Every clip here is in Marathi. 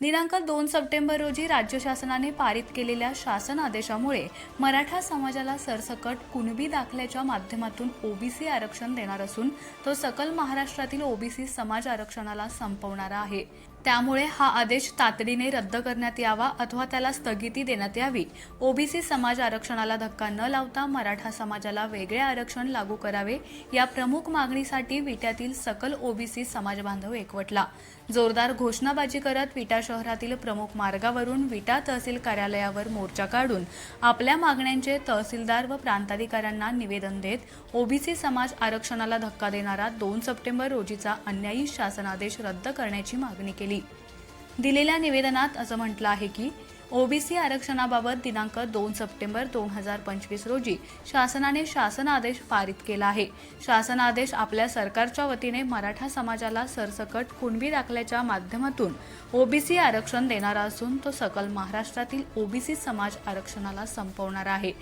दिनांक दोन सप्टेंबर रोजी राज्य शासनाने पारित केलेल्या शासन आदेशामुळे मराठा समाजाला सरसकट कुणबी दाखल्याच्या माध्यमातून ओबीसी आरक्षण देणार असून तो सकल महाराष्ट्रातील ओबीसी समाज आरक्षणाला संपवणारा आहे. त्यामुळे हा आदेश तातडीने रद्द करण्यात यावा अथवा त्याला स्थगिती देण्यात यावी. ओबीसी समाज आरक्षणाला धक्का न लावता मराठा समाजाला वेगळे आरक्षण लागू करावे या प्रमुख मागणीसाठी विट्यातील सकल ओबीसी समाज बांधव एकवटला. जोरदार घोषणाबाजी करत विटा शहरातील प्रमुख मार्गावरून विटा तहसील कार्यालयावर मोर्चा काढून आपल्या मागण्यांचे तहसीलदार व प्रांताधिकाऱ्यांना निवेदन देत ओबीसी समाज आरक्षणाला धक्का देणारा दोन सप्टेंबर रोजीचा अन्यायी शासनादेश रद्द करण्याची मागणी केली. दिलेल्या निवेदनात असं म्हटलं आहे की ओबीसी आरक्षणाबाबत दिनांक दोन सप्टेंबर दोन हजार पंचवीस रोजी शासनाने शासन आदेश पारित केला आहे. शासन आदेश आपल्या सरकारच्या वतीने मराठा समाजाला सरसकट कुणबी दाखल्याच्या माध्यमातून ओबीसी आरक्षण देणारा असून तो सकल महाराष्ट्रातील ओबीसी समाज आरक्षणाला संपवणारा आहे.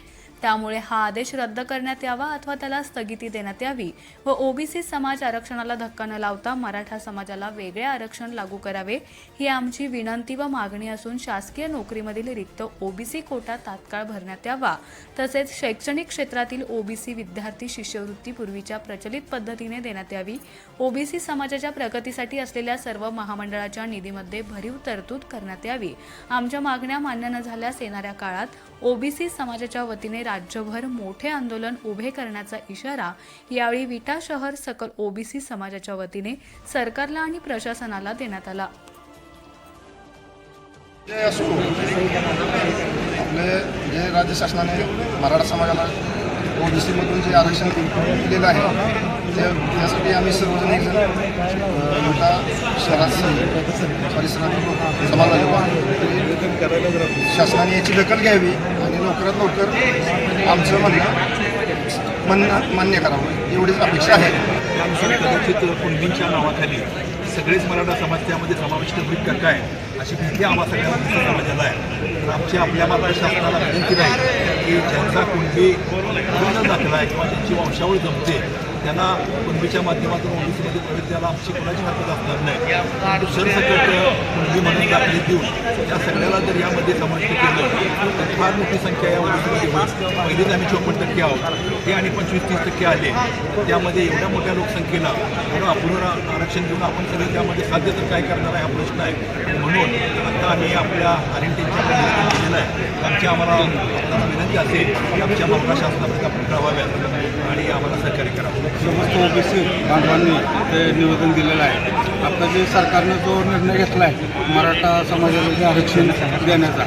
त्यामुळे हा आदेश रद्द करण्यात यावा अथवा त्याला स्थगिती देण्यात यावी व ओबीसी समाज आरक्षणाला धक्का न लावता मराठा समाजाला वेगळे आरक्षण लागू करावे ही आमची विनंती व मागणी असून शासकीय नोकरीमधील रिक्त ओबीसी कोटा तात्काळ भरण्यात यावा. तसेच शैक्षणिक क्षेत्रातील ओबीसी विद्यार्थी शिष्यवृत्ती पूर्वीच्या प्रचलित पद्धतीने देण्यात यावी. ओबीसी समाजाच्या प्रगतीसाठी असलेल्या सर्व महामंडळाच्या निधीमध्ये भरीव तरतूद करण्यात यावी. आमच्या मागण्या मान्य न झाल्यास येणाऱ्या काळात ओबीसी समाजाच्या वतीने राज्यभर मोठे आंदोलन उभे करण्याचा इशारा यावेळी विटा शहर सकल ओबीसी समाजाच्या वतीने सरकारला आणि प्रशासनाला देण्यात आला. जे राज्य शासनाने मराठा समाजाला ओबीसीमधून जे आरक्षण दिलेलं आहे ते त्यासाठी आम्ही सर्वजण एक मोठा शहरात परिसरात समाजाला शासनाने याची दखल घ्यावी. लवकरात लवकर आमचं म्हणणं म्हणणं मान्य करावं. एवढीच अपेक्षा आहे. आमच्या कदाचित कुणबींच्या नावाखाली सगळेच मराठा समाज त्यामध्ये समाविष्ट होईल का काय अशी भीती आम्हा सगळ्यांना समाजाला आहे. तर आमची आपल्या माता शासनाला विनंती नाही की ज्यांचा कुणबी पूर्ण दाखला आहे किंवा ज्यांची वंशावळ जमते त्यांना कुणबीच्या माध्यमातून ओबीसीमध्ये प्रवेश द्यायला आमची कोणाची हरकत असणार नाही. दुसरं सरसकट कुणबी म्हणून दाखली देऊन त्या सगळ्याला जर यामध्ये समाविष्ट केलं तर फार मोठी संख्या या ओबीसीमध्ये होईल. पहिलेच आम्ही चोपन्न टक्के आहोत. ते आणि पंचवीस तीस टक्के आले त्यामध्ये एवढ्या मोठ्या लोकसंख्येला एवढं आरक्षण देऊन आपण सगळे त्यामध्ये साध्य तर काय करणार आहे हा प्रश्न आहे. म्हणून आता आम्ही आपल्या आरएनटीच्या केलेलं आहे. आमची आम्हाला आपल्याला विनंती असेल की आमच्या मराठा शासनापर्यंत आपण कळवाव्यात आणि आम्हाला सहकार्य करावं. समस्त ओबीसी बांधवांनी ते निवेदन दिलेलं आहे. आता जे सरकारनं जो निर्णय घेतला आहे मराठा समाजाला जे आरक्षण देण्याचा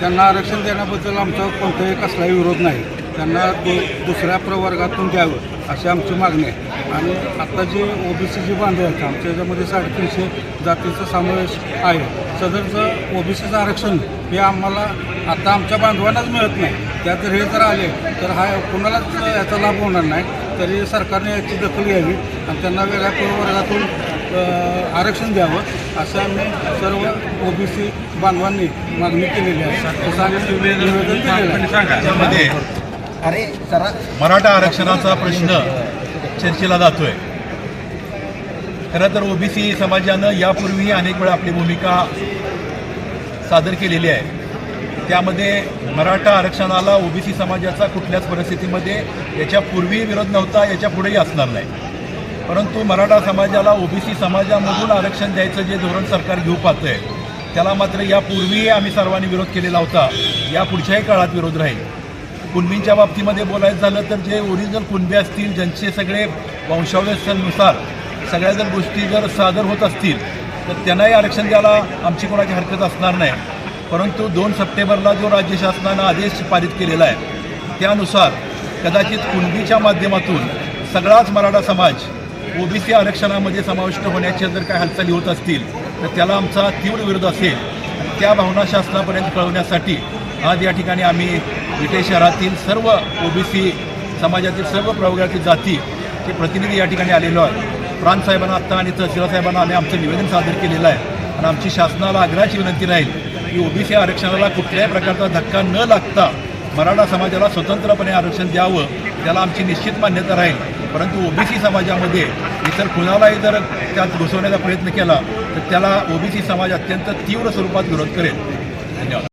त्यांना आरक्षण देण्याबद्दल आमचा कोणताही कसलाही विरोध नाही. त्यांना दु दुसऱ्या प्रवर्गातून द्यावं अशी आमची मागणी आहे. आणि आता जे ओबीसी जे बांधव आहेत आमच्या याच्यामध्ये साडेतीनशे जातीचा समावेश आहे. सदरचं ओबीसीचं आरक्षण हे आम्हाला आता आमच्या बांधवांनाच मिळत नाही त्यात हे जर आले तर हा कुणालाच याचा लाभ होणार नाही. तरी सरकारने याची दखल घ्यावी आणि त्यांना वेगळ्या प्रवर्गातून आरक्षण द्यावं असं आम्ही सर्व ओबीसी बांधवांनी मागणी केलेली आहे. तसं आम्ही निवेदन दिलेलं आहे. अरे जरा मराठा आरक्षणाचा प्रश्न चर्चेला जातोय. खरं तर ओबीसी समाजानं यापूर्वीही अनेक वेळा आपली भूमिका सादर केलेली आहे. त्यामध्ये मराठा आरक्षणाला ओबीसी समाजाचा कुठल्याच परिस्थितीमध्ये याच्यापूर्वी विरोध नव्हता याच्या पुढेही असणार नाही. परंतु मराठा समाजाला ओबीसी समाजामधून आरक्षण द्यायचं जे धोरण सरकार घेऊ पाहतंय त्याला मात्र यापूर्वीही आम्ही सर्वांनी विरोध केलेला होता. या पुढच्याही काळात विरोध राहील. कुणबींच्या बाबतीमध्ये बोलायचं झालं तर जे ओरिजिनल कुणबे असतील ज्यांचे सगळे वंशावळीनुसार सगळ्या जर गोष्टी जर सादर होत असतील तर त्यांनाही आरक्षण द्यायला आमची कोणाची हरकत असणार नाही. परंतु दोन सप्टेंबरला जो राज्य शासनानं आदेश पारित केलेला आहे त्यानुसार कदाचित कुणबीच्या माध्यमातून सगळाच मराठा समाज ओबीसी आरक्षणामध्ये समाविष्ट होण्याच्या जर काय हालचाली होत असतील तर त्याला आमचा तीव्र विरोध असेल. त्या भावना शासनापर्यंत कळवण्यासाठी आज या ठिकाणी आम्ही विटे शहरातील सर्व ओबीसी समाजातील सर्व प्रवर्गातील जातीचे प्रतिनिधी या ठिकाणी आलेलो आहे प्रांत साहेबांना आत्ता आणि तहसीलदार साहेबांना आम्ही आमचं निवेदन सादर केलेलं आहे. आणि आमची शासनाला आग्रहाची विनंती राहील की ओबीसी आरक्षणाला कुठल्याही प्रकारचा धक्का न लागता मराठा समाजाला स्वतंत्रपणे आरक्षण द्यावं त्याला आमची निश्चित मान्यता राहील. परंतु ओबीसी समाजामध्ये इतर कुणालाही जर त्यात घुसवण्याचा प्रयत्न केला तर त्याला ओबीसी समाज अत्यंत तीव्र स्वरूपात विरोध करेल. धन्यवाद.